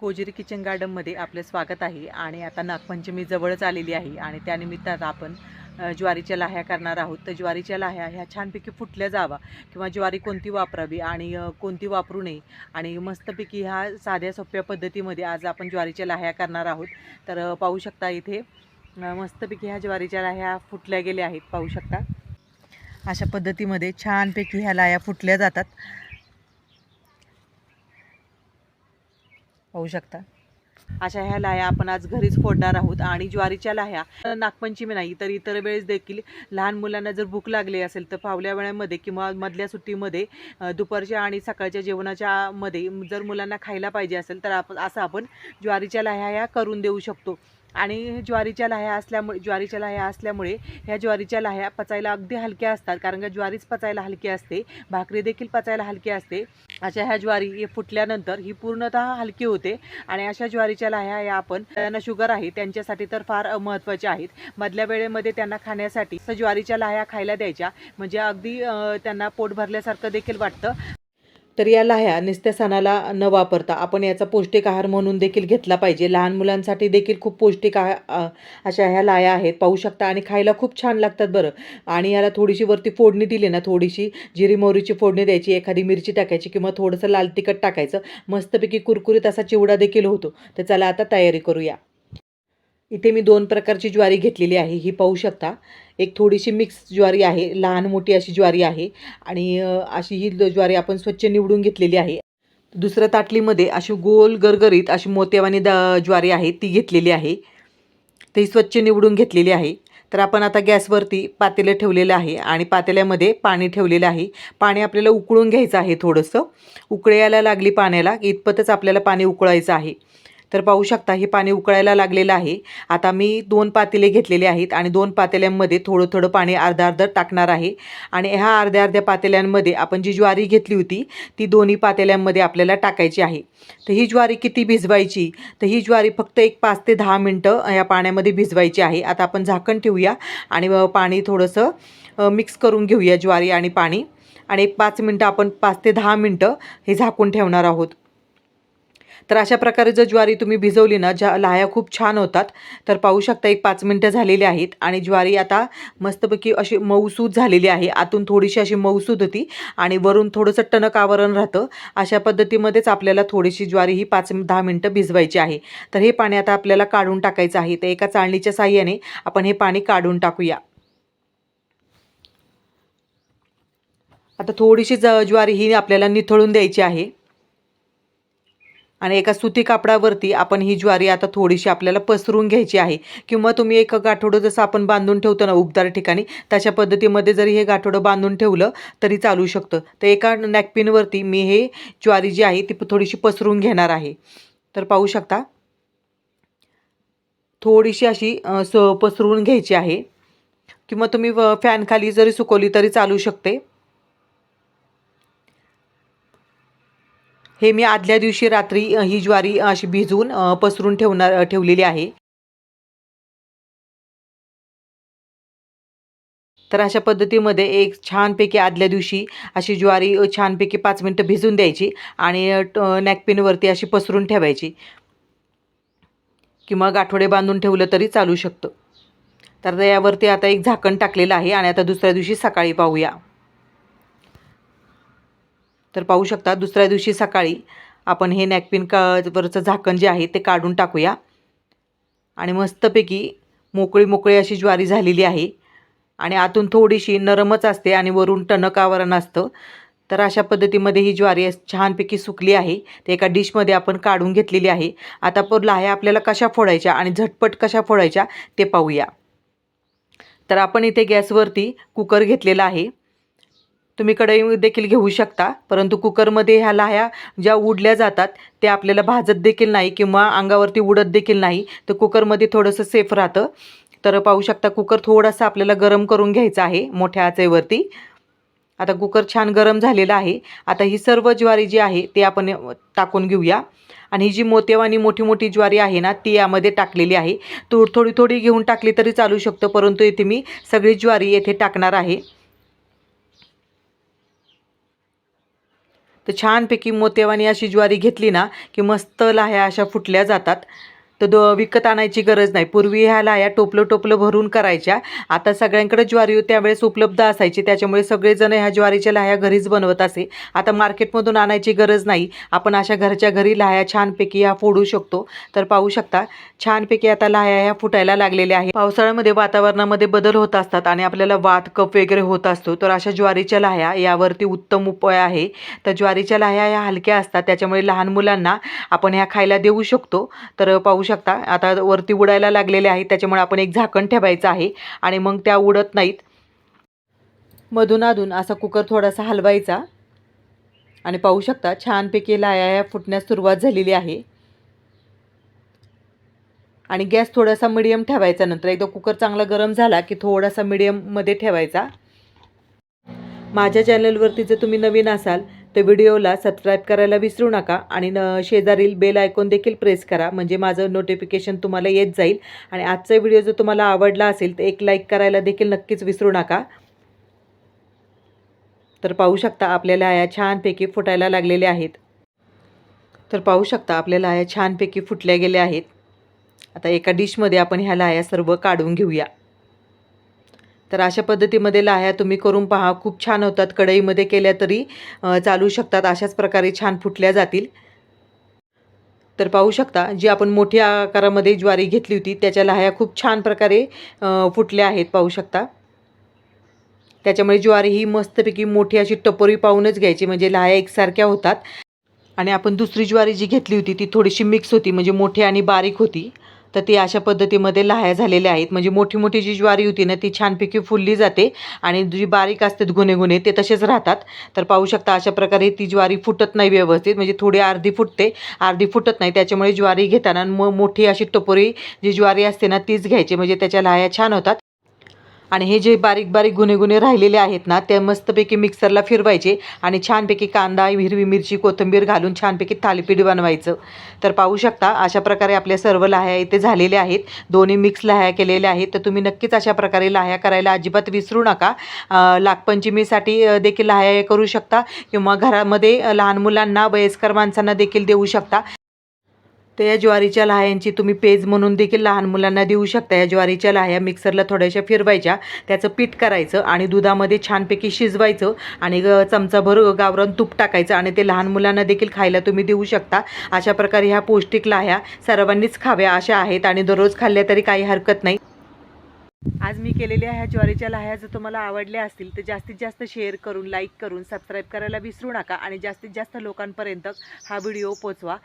कोजिरी kitchen गार्डनमध्ये आपलं स्वागत आहे आणि आता नागपंचमी जवळच आलेली आहे आणि त्यानिमित्तानं आपण ज्वारीच्या लाह्या करणार आहोत. तर ज्वारीच्या लाह्या ह्या छानपैकी फुटल्या जावा किंवा ज्वारी कोणती वापरावी आणि कोणती वापरू नये आणि मस्तपैकी ह्या साध्या सोप्या पद्धतीमध्ये आज आपण ज्वारीच्या लाह्या करणार आहोत. तर पाहू शकता इथे मस्तपैकी ह्या ज्वारीच्या लाह्या फुटल्या गेल्या आहेत. पाहू शकता. अशा पद्धतीमध्ये छानपैकी ह्या लाह्या फुटल्या जातात. पाहू शकता. अशा ह्या लाह्या आपण आज घरीच फोडणार आहोत आणि ज्वारीच्या लाह्या. नागपंचमी नाही तर इतर वेळेस देखील लहान मुलांना जर भूक लागली असेल तर फावल्या वेळामध्ये किंवा मधल्या सुट्टीमध्ये दुपारच्या आणि सकाळच्या जेवणाच्या मध्ये जर मुलांना खायला पाहिजे असेल तर आपण असं आपण ज्वारीच्या लाह्या ह्या करून देऊ शकतो. आणि ज्वारीच्या लाह्या असल्यामुळे ज्वारीच्या लाह्या असल्यामुळे ह्या ज्वारीच्या लाह्या पचायला अगदी हलक्या असतात. कारण का ज्वारीच पचायला हलकी असते भाकरी देखील पचायला हलकी असते. अशा ह्या ज्वारी फुटल्यानंतर ही पूर्णतः हलकी होते. आणि अशा ज्वारीच्या लाह्या या आपण त्यांना शुगर आहे त्यांच्यासाठी तर फार महत्त्वाच्या आहेत. मधल्या वेळेमध्ये त्यांना खाण्यासाठी ज्वारीच्या लाह्या खायला द्यायच्या. म्हणजे अगदी त्यांना पोट भरल्यासारखं देखील वाटतं. तर या लाह्या नुसत्या सणाला न वापरता आपण याचा पौष्टिक आहार म्हणून देखील घेतला पाहिजे. लहान मुलांसाठी देखील खूप पौष्टिक आहार अशा ह्या लाह्या आहेत. पाहू शकता आणि खायला खूप छान लागतात बरं. आणि याला थोडीशी वरती फोडणी दिली ना थोडीशी जिरी मोहरीची फोडणी द्यायची एखादी मिरची टाकायची किंवा थोडंसं लाल तिखट टाकायचं. मस्तपैकी कुरकुरीत असा चिवडा देखील होतो. तर चला आता तयारी करूया. इथे मी दोन प्रकारची ज्वारी घेतलेली आहे ही पाहू शकता. एक थोडीशी मिक्स ज्वारी आहे लहान मोठी अशी ज्वारी आहे आणि अशी ही ज्वारी आपण स्वच्छ निवडून घेतलेली आहे. दुसऱ्या ताटलीमध्ये अशी गोल गरगरीत अशी मोत्यावानी द ज्वारी आहे ती घेतलेली आहे. ती स्वच्छ निवडून घेतलेली आहे. तर आपण आता गॅसवरती पातेलं ठेवलेलं आहे आणि पातेल्यामध्ये पाणी ठेवलेलं आहे. पाणी आपल्याला उकळून घ्यायचं आहे थोडंसं. उकळे यायला लागली पाण्याला इतपतच आपल्याला पाणी उकळायचं आहे. तर पाहू शकता हे पाणी उकळायला लागलेलं आहे. आता मी दोन पातेले घेतलेले आहेत आणि दोन पातेल्यांमध्ये थोडं थोडं पाणी अर्धा अर्ध टाकणार आहे. आणि ह्या अर्ध्या अर्ध्या पातेल्यांमध्ये आपण जी ज्वारी घेतली होती ती दोन्ही पातेल्यांमध्ये आपल्याला टाकायची आहे. तर ही ज्वारी किती भिजवायची? तर ही ज्वारी फक्त एक पाच ते दहा मिनटं या पाण्यामध्ये भिजवायची आहे. आता आपण झाकण ठेवूया आणि पाणी थोडंसं मिक्स करून घेऊया ज्वारी आणि पाणी. आणि एक पाच मिनटं आपण पाच ते दहा मिनटं हे झाकून ठेवणार आहोत. तर अशा प्रकारे जर ज्वारी तुम्ही भिजवली ना ज्या लाह्या खूप छान होतात तर पाहू शकता एक पाच मिनटं झालेली आहेत. आणि ज्वारी आता मस्तपैकी अशी मऊसूद झालेली आहे. आतून थोडीशी अशी मऊसूद होती आणि वरून थोडंसं टणक आवरण राहतं. अशा पद्धतीमध्येच आपल्याला थोडीशी ज्वारी ही पाच दहा मिनटं भिजवायची आहे. तर हे पाणी आता आपल्याला काढून टाकायचं आहे. तर एका चाळणीच्या साह्याने आपण हे पाणी काढून टाकूया. आता थोडीशी ज ज्वारी ही आपल्याला निथळून द्यायची आहे. आणि एका सुती कापडावरती आपण ही ज्वारी आता थोडीशी आपल्याला पसरून घ्यायची आहे. किंवा तुम्ही एक गाठोडं जसं आपण बांधून ठेवतो ना उबदार ठिकाणी तशा पद्धतीमध्ये जरी हे गाठोडं बांधून ठेवलं तरी चालू शकतं. तर एका नॅपकिनवरती मी हे ज्वारी जी आहे ती थोडीशी पसरून घेणार आहे. तर पाहू शकता थोडीशी अशी स पसरून घ्यायची आहे. किंवा तुम्ही व- फॅनखाली जरी सुकवली तरी चालू शकते. हे मी आदल्या दिवशी रात्री ही ज्वारी अशी भिजवून पसरून ठेवणार ठेवलेली आहे. तर अशा पद्धतीमध्ये एक छानपैकी आदल्या दिवशी अशी ज्वारी छानपैकी पाच मिनटं भिजून द्यायची आणि ट- नॅकपिनवरती अशी पसरून ठेवायची. किंवा गाठोडे बांधून ठेवलं तरी चालू शकतं. तर यावरती आता एक झाकण टाकलेलं आहे आणि आता दुसऱ्या दिवशी सकाळी पाहूया. तर पाहू शकता दुसऱ्या दिवशी सकाळी आपण हे नॅकपिन का वरचं झाकण जे आहे ते काढून टाकूया. आणि मस्तपैकी मोकळी मोकळी अशी ज्वारी झालेली आहे. आणि आतून थोडीशी नरमच असते आणि वरून टणक आवरण असतं. तर अशा पद्धतीमध्ये ही ज्वारी छानपैकी सुकली आहे. ते एका डिशमध्ये आपण काढून घेतलेली आहे. आता पण लाह्या आपल्याला कशा फोडायच्या आणि झटपट कशा फोडायच्या ते पाहूया. तर आपण इथे गॅसवरती कुकर घेतलेला आहे. तुम्ही कढई देखील घेऊ शकता. परंतु कुकरमध्ये ह्या लाह्या ज्या उडल्या जातात ते आपल्याला भाजत देखील नाही किंवा अंगावरती उडत देखील नाही. तर कुकरमध्ये थोडंसं सेफ राहतं. तर पाहू शकता कुकर थोडासा आपल्याला गरम करून घ्यायचा आहे मोठ्या आचेवरती. आता कुकर छान गरम झालेला आहे. आता ही सर्व ज्वारी जी आहे ते आपण टाकून घेऊया. आणि ही जी मोतेवानी मोठी मोठी ज्वारी आहे ना ती यामध्ये टाकलेली आहे. तो थोडी थोडी घेऊन टाकली तरी चालू शकतं परंतु इथे मी सगळी ज्वारी येथे टाकणार आहे. तर छानपैकी मोतेवानी अशी ज्वारी घेतली ना की मस्त लाह्या अशा फुटल्या जातात. तर दो विकत आणायची गरज नाही. पूर्वी ह्या लाह्या टोपलं टोपलं भरून करायच्या. आता सगळ्यांकडे ज्वारी त्यावेळेस उपलब्ध असायची. त्याच्यामुळे सगळेजण ह्या ज्वारीच्या लाह्या घरीच बनवत असे. आता मार्केटमधून आणायची गरज नाही. आपण अशा घरच्या घरी लाह्या छानपैकी ह्या फोडू शकतो. तर पाहू शकता छानपैकी आता लाह्या ह्या फुटायला लागलेल्या आहेत. पावसाळ्यामध्ये वातावरणामध्ये बदल होत असतात आणि आपल्याला वात कप वगैरे होत असतो. तर अशा ज्वारीच्या लाह्या यावरती उत्तम उपाय आहे. तर ज्वारीच्या लाह्या ह्या हलक्या असतात. त्याच्यामुळे लहान मुलांना आपण ह्या खायला देऊ शकतो. तर पाहू शकता. आता वरती उडायला लागलेले आहेत त्याच्यामुळे आपण एक झाकण ठेवायचं आहे आणि मग त्या उडत नाहीत. मधून अधून असा कुकर थोडासा हलवायचा. आणि पाहू शकता छानपैकी लाया फुटण्यास सुरुवात झालेली आहे. आणि गॅस थोडासा मिडियम ठेवायचा नंतर. एकदा कुकर चांगला गरम झाला की थोडासा मिडियममध्ये ठेवायचा. माझ्या चॅनलवरती जर तुम्ही नवीन असाल तर व्हिडिओला सबस्क्राईब करायला विसरू नका आणि न शेजारील बेल आयकॉन देखील प्रेस करा. म्हणजे माझं नोटिफिकेशन तुम्हाला येत जाईल. आणि आजचा व्हिडिओ जर तुम्हाला आवडला असेल तर एक लाईक करायला देखील नक्कीच विसरू नका. तर पाहू शकता आपल्याला या छानपैकी फुटायला लागलेल्या आहेत. तर पाहू शकता आपल्याला या छानपैकी फुटल्या गेल्या आहेत. आता एका डिशमध्ये आपण ह्या लाया सर्व काढून घेऊया. तर अशा पद्धतीमध्ये लाह्या तुम्ही करून पहा. खूप छान होतात. कढईमध्ये केल्या तरी चालू शकतात. अशाच प्रकारे छान फुटल्या जातील. तर पाहू शकता जी आपण मोठ्या आकारामध्ये ज्वारी घेतली होती त्याच्या लाह्या खूप छान प्रकारे फुटल्या आहेत. पाहू शकता. त्याच्यामुळे ज्वारी ही मस्तपैकी मोठी अशी टपोरी पाहूनच घ्यायची. म्हणजे लाह्या एकसारख्या होतात. आणि आपण दुसरी ज्वारी जी घेतली होती ती थोडीशी मिक्स होती. म्हणजे मोठी आणि बारीक होती. तर ती अशा पद्धतीमध्ये लाह्या झालेल्या आहेत. म्हणजे मोठी मोठी जी ज्वारी होती ना ती छानपैकी फुलली जाते आणि जी बारीक असतात गुन्हे गुन्हे ते तसेच राहतात. तर पाहू शकता अशा प्रकारे ती ज्वारी फुटत नाही व्यवस्थित. म्हणजे थोडी अर्धी फुटते. अर्धी फुटत नाही. त्याच्यामुळे ज्वारी घेताना मग मोठी अशी टपोरी जी ज्वारी असते ना तीच घ्यायची. म्हणजे त्याच्या लाह्या छान होतात. आणि हे जे बारीक बारीक गुन्हे गुन्हे राहिलेले आहेत ना ते मस्तपैकी मिक्सरला फिरवायचे आणि छानपैकी कांदा हिरवी मिरची कोथिंबीर घालून छानपैकी थालीपीठ बनवायचं. तर पाहू शकता अशा प्रकारे आपल्या सर्व लाह्या इथे झालेल्या आहेत. दोन्ही मिक्स लाह्या केलेल्या आहेत. तर तुम्ही नक्कीच अशा प्रकारे लाह्या करायला अजिबात विसरू नका. अं, नागपंचमीसाठी देखील लाह्या करू शकता किंवा घरामध्ये लहान मुलांना वयस्कर माणसांना देखील देऊ शकता. तर या ज्वारीच्या लाह्यांची तुम्ही पेज म्हणून देखील लहान मुलांना देऊ शकता. या ज्वारीच्या लाह्या मिक्सरला थोड्याशा फिरवायच्या. त्याचं पीठ करायचं आणि दुधामध्ये छानपैकी शिजवायचं आणि ग- चमचाभर गावरान तूप टाकायचं आणि ते लहान मुलांना देखील खायला तुम्ही देऊ शकता. अशा प्रकारे ह्या पौष्टिक लाह्या सर्वांनीच खाव्या अशा आहेत आणि दररोज खाल्ल्या तरी काही हरकत नाही. आज मी केलेल्या ह्या ज्वारीच्या लाह्या जर तुम्हाला आवडल्या असतील तर जास्तीत जास्त शेअर करून लाईक करून सबस्क्राईब करायला विसरू नका आणि जास्तीत जास्त लोकांपर्यंत हा व्हिडिओ पोचवा.